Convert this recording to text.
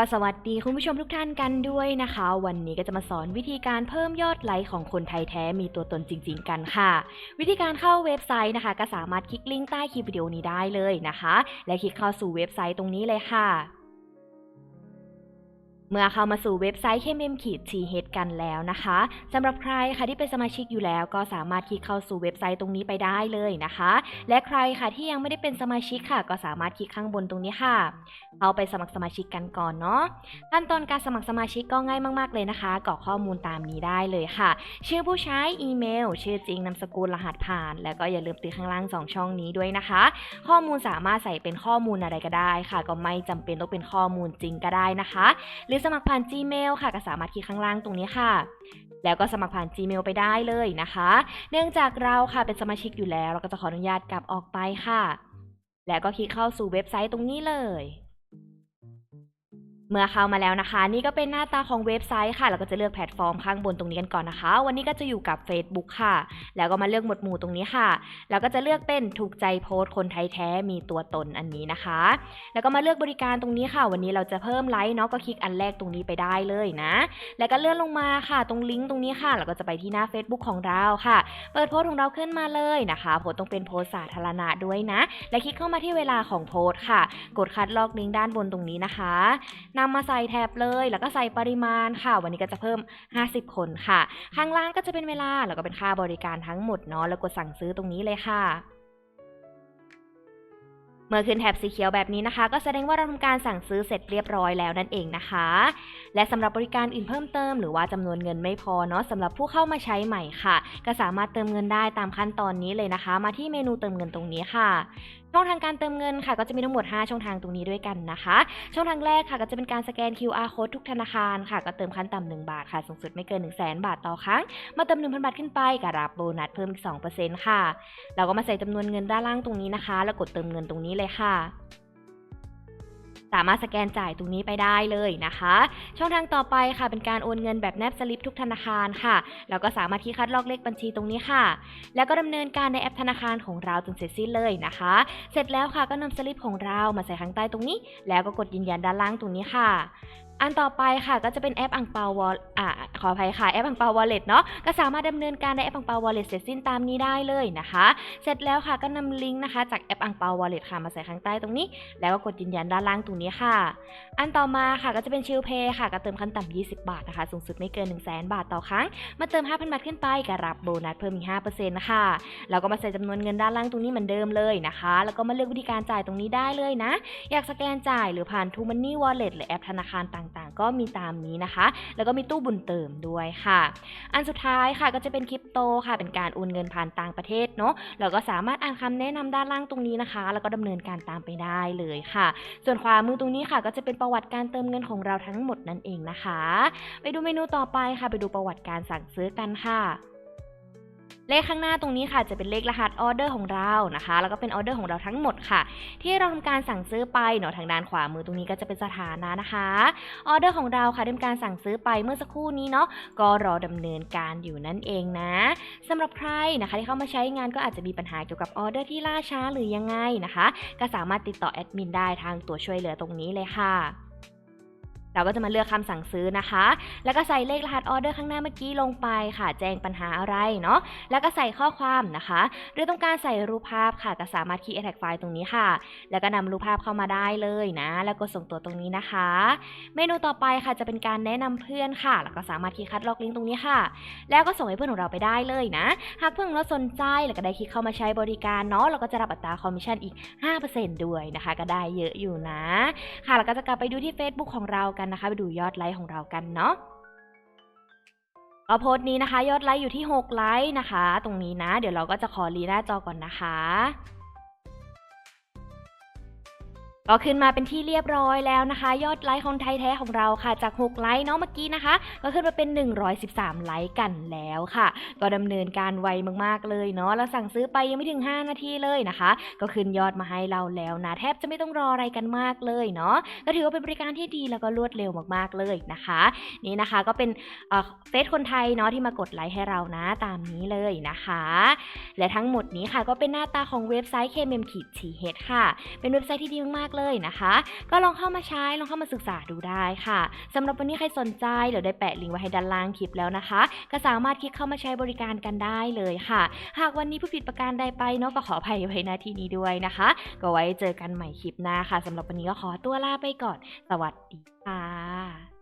ก็สวัสดีคุณผู้ชมทุกท่านกันด้วยนะคะ วันนี้ก็จะมาสอนวิธีการเพิ่มยอดไลค์ของคนไทยแท้มีตัวตนจริง ๆ กันค่ะ วิธีการเข้าเว็บไซต์นะคะ ก็สามารถคลิกลิงก์ใต้คลิปวิดีโอนี้ได้เลยนะคะ และคลิกเข้าสู่เว็บไซต์ตรงนี้เลยค่ะ เมื่อเข้ามาสู่เว็บไซต์ KMM ขีด TH กันแล้วนะคะสำหรับใครค่ะที่เป็นสมาชิกอยู่แล้ว ก็สามารถคลิกเข้าสู่เว็บไซต์ตรงนี้ไปได้เลยนะคะ และใครค่ะที่ยังไม่ได้เป็นสมาชิกค่ะ ก็สามารถคลิกข้างบนตรงนี้ค่ะเอาไปสมัครสมาชิกกันก่อนเนาะขั้นตอนการสมัครสมาชิกก็ง่ายมากๆเลยนะคะกรอกข้อมูลตามนี้ได้เลยค่ะ ชื่อผู้ใช้อีเมล ชื่อจริงนามสกุลรหัสผ่าน แล้วก็อย่าลืมติดข้างล่างสองช่องนี้ด้วยนะคะ ข้อมูลสามารถใส่เป็นข้อมูลอะไรก็ได้ค่ะ ก็ไม่จำเป็นต้องเป็นข้อมูลจริงก็ได้นะคะหรือสมัครผ่าน Gmail ค่ะก็สามารถคลิกข้างล่างตรงนี้ค่ะ แล้วก็สมัครผ่าน Gmail ไปได้เลยนะคะ เนื่องจากเราค่ะเป็นสมาชิกอยู่แล้ว เราก็จะขออนุญาตกลับออกไปค่ะ แล้วก็คลิกเข้าสู่เว็บไซต์ตรงนี้เลย เมื่อเข้ามาแล้วนะคะ นี่ก็เป็นหน้าตาของเว็บไซต์ค่ะเราก็จะเลือกแพลตฟอร์มข้างบนตรงนี้กันก่อนนะคะ วันนี้ก็จะอยู่กับ Facebook ค่ะ แล้วก็มาเลือกหมวดหมู่ตรงนี้ค่ะ แล้วก็จะเลือกเป็นถูกใจโพสต์คนไทยแท้มีตัวตนอันนี้นะคะ แล้วก็มาเลือกบริการตรงนี้ค่ะ วันนี้เราจะเพิ่มไลค์เนาะก็คลิกอันแรกตรงนี้ไปได้เลยนะ แล้วก็เลื่อนลงมาค่ะ ตรงลิงก์ตรงนี้ค่ะแล้วก็จะไปที่หน้า Facebook ของเราค่ะ เปิดโพสต์ของเราขึ้นมาเลยนะคะ โพสต์ต้องเป็นโพสต์สาธารณะด้วยนะ และคลิกเข้ามาที่เวลาของโพสต์ค่ะ กดคัดลอกลิงก์ด้านบนตรงนี้นะคะนำมาใส่แท็บเลย แล้วก็ใส่ปริมาณค่ะ วันนี้ก็จะเพิ่ม 50 คนค่ะ ข้างล่างก็จะเป็นเวลา แล้วก็เป็นค่าบริการทั้งหมดเนาะ แล้วกดสั่งซื้อตรงนี้เลยค่ะเมื่อขึ้นแถบสีเขียวแบบนี้นะคะ ก็แสดงว่าเราทำการสั่งซื้อเสร็จเรียบร้อยแล้วนั่นเองนะคะ และสำหรับบริการอื่นเพิ่มเติมหรือว่าจำนวนเงินไม่พอเนาะสำหรับผู้เข้ามาใช้ใหม่ค่ะ ก็สามารถเติมเงินได้ตามขั้นตอนนี้เลยนะคะ มาที่เมนูเติมเงินตรงนี้ค่ะช่องทางการเติมเงินค่ะ ก็จะมีทั้งหมด 5 ช่องทางตรงนี้ด้วยกันนะคะ ช่องทางแรกค่ะ ก็จะเป็นการสแกน QR code ทุกธนาคารค่ะ ก็เติมขั้นต่ำ1บาทค่ะสูงสุดไม่เกิน 1 0 0 0 0แบาทต่อครั้ง มาเติม 1,000 บาทขึ้นไปก็รับโบนัสเพิ่มอีก2%ค่ะ เราก็มาใส่จำนวนเงินด้านล่างตรงนี้นะคะ แล้วกดเติมเงินตรงนี้เลยค่ะ สามารถสแกนจ่ายตรงนี้ไปได้เลยนะคะ ช่องทางต่อไปค่ะ เป็นการโอนเงินแบบแนบสลิปทุกธนาคารค่ะ แล้วก็สามารถที่คัดลอกเลขบัญชีตรงนี้ค่ะ แล้วก็ดำเนินการในแอปธนาคารของเราจนเสร็จสิ้นเลยนะคะ เสร็จแล้วค่ะก็นำสลิปของเรามาใส่ข้างใต้ตรงนี้ แล้วก็กดยืนยันด้านล่างตรงนี้ค่ะ อันต่อไปค่ะก็จะเป็นแอปอังเปาวอลอ่าขออภัยค่ะแอปอังเปาวอลเล็ตเนาะก็สามารถดำเนินการในแอปอังเปาวอลเล็ตเสร็จสิ้นตามนี้ได้เลยนะคะ เสร็จแล้วค่ะก็นำลิงก์นะคะจากแอปอังเปาวอลเล็ตค่ะมาใส่ข้างใต้ตรงนี้ แล้วก็กดยืนยันด้านล่างตรงนี้ค่ะ อันต่อมาค่ะก็จะเป็นชิลเพย์ค่ะก็เติมขั้นต่ำ20 บาทนะคะ สูงสุดไม่เกิน 1 0 0 0 0แบาทต่อครั้ง มาเติม 5,000 บาทขึ้นไปก็รับโบนัสเพิ่มอีก5%นะคะแล้วก็มาใส่จำนวนเงินด้านล่างตรงนี้เหมือนเดิมเลยนะคะ แล้วก็มาเลือกวิธีการจ่ายตรงนี้ได้เลยนะ อยากสแกนจ่ายหรือผ่าน t ูมันนี่วอลเล็ตหรือแอปธนาคารต่างๆ ก็มีตามนี้นะคะ แล้วก็มีตู้บุญเติมด้วยค่ะ อันสุดท้ายค่ะก็จะเป็นคริปโตค่ะ เป็นการโอนเงินผ่านต่างประเทศเนาะเราก็สามารถอ่านคำแนะนำด้านล่างตรงนี้นะคะ แล้วก็ดำเนินการตามไปได้เลยค่ะ ส่วนขวามือตรงนี้ค่ะก็จะเป็นประวัติการเติมเงินของเราทั้งหมดนั่นเองนะคะ ไปดูเมนูต่อไปค่ะ ไปดูประวัติการสั่งซื้อกันค่ะ เลขข้างหน้าตรงนี้ค่ะจะเป็นเลขรหัสออเดอร์ของเรานะคะ แล้วก็เป็นออเดอร์ของเราทั้งหมดค่ะ ที่เราทำการสั่งซื้อไปเนาะทางด้านขวามือตรงนี้ก็จะเป็นสถานะนะคะออเดอร์ของเราค่ะด้ทำการสั่งซื้อไปเมื่อสักครู่นี้เนาะก็รอดำเนินการอยู่นั่นเองนะสำหรับใครนะคะที่เข้ามาใช้งานก็อาจจะมีปัญหาเกี่ยวกับออเดอร์ที่ล่าช้าหรือยังไงนะคะ ก็สามารถติดต่อแอดมินได้ทางตัวช่วยเหลือตรงนี้เลยค่ะ เราก็จะมาเลือกคำสั่งซื้อนะคะ แล้วก็ใส่เลขรหัสออเดอร์ข้างหน้าเมื่อกี้ลงไปค่ะ แจ้งปัญหาอะไรเนาะ แล้วก็ใส่ข้อความนะคะ หรือต้องการใส่รูปภาพค่ะ ก็สามารถคีย์ attach ไฟล์ตรงนี้ค่ะ แล้วก็นำรูปภาพเข้ามาได้เลยนะ แล้วก็ส่งตัวตรงนี้นะคะ เมนูต่อไปค่ะจะเป็นการแนะนำเพื่อนค่ะ แล้วก็สามารถคลิกคัดลอกลิงก์ตรงนี้ค่ะ แล้วก็ส่งให้เพื่อนของเราไปได้เลยนะ หากเพื่อนของเราสนใจ แล้วก็ได้คลิกเข้ามาใช้บริการเนาะ เราก็จะรับอัตราคอมมิชชั่นอีก 5%ด้วยนะคะ ก็ได้เยอะอยู่นะ ค่ะ แล้วก็จะกลับไปดูที่ Facebook ของเรากันนะคะ ไปดูยอดไลค์ของเรากันเนาะก็โพสต์นี้นะคะ ยอดไลค์อยู่ที่ 6 ไลค์นะคะ ตรงนี้นะ เดี๋ยวเราก็จะขอรีหน้าจอก่อนนะคะ ก็ขึ้นมาเป็นที่เรียบร้อยแล้วนะคะ ยอดไลค์ของไทยแท้ของเราค่ะ จาก 6 ไลค์เนาะเมื่อกี้นะคะ ก็ขึ้นมาเป็น 113 ไลค์กันแล้วค่ะ ก็ดำเนินการไวมากๆเลยเนาะแล้วสั่งซื้อไปยังไม่ถึง 5 นาทีเลยนะคะ ก็ขึ้นยอดมาให้เราแล้วนะ แทบจะไม่ต้องรออะไรกันมากเลยเนาะก็ถือว่าเป็นบริการที่ดีแล้วก็รวดเร็วมากๆเลยนะคะ นี่นะคะก็เป็นเฟซคนไทยเนาะที่มากดไลค์ให้เรานะตามนี้เลยนะคะ และทั้งหมดนี้ค่ะก็เป็นหน้าตาของเว็บไซต์ KMM ขีด TH ค่ะ เป็นเว็บไซต์ที่ดีมากๆเลยนะคะ ก็ลองเข้ามาใช้ลองเข้ามาศึกษาดูได้ค่ะสำหรับวันนี้ใครสนใจเดี๋ยวได้แปะลิงก์ไว้ให้ด้านล่างคลิปแล้วนะคะ ก็สามารถคลิกเข้ามาใช้บริการกันได้เลยค่ะ หากวันนี้ผู้ผิดประการใดไปเนาะก็ขออภัยไว้หน้าที่นี้ด้วยนะคะ ก็ไว้เจอกันใหม่คลิปหน้าค่ะสำหรับวันนี้ก็ขอตัวลาไปก่อน สวัสดีค่ะ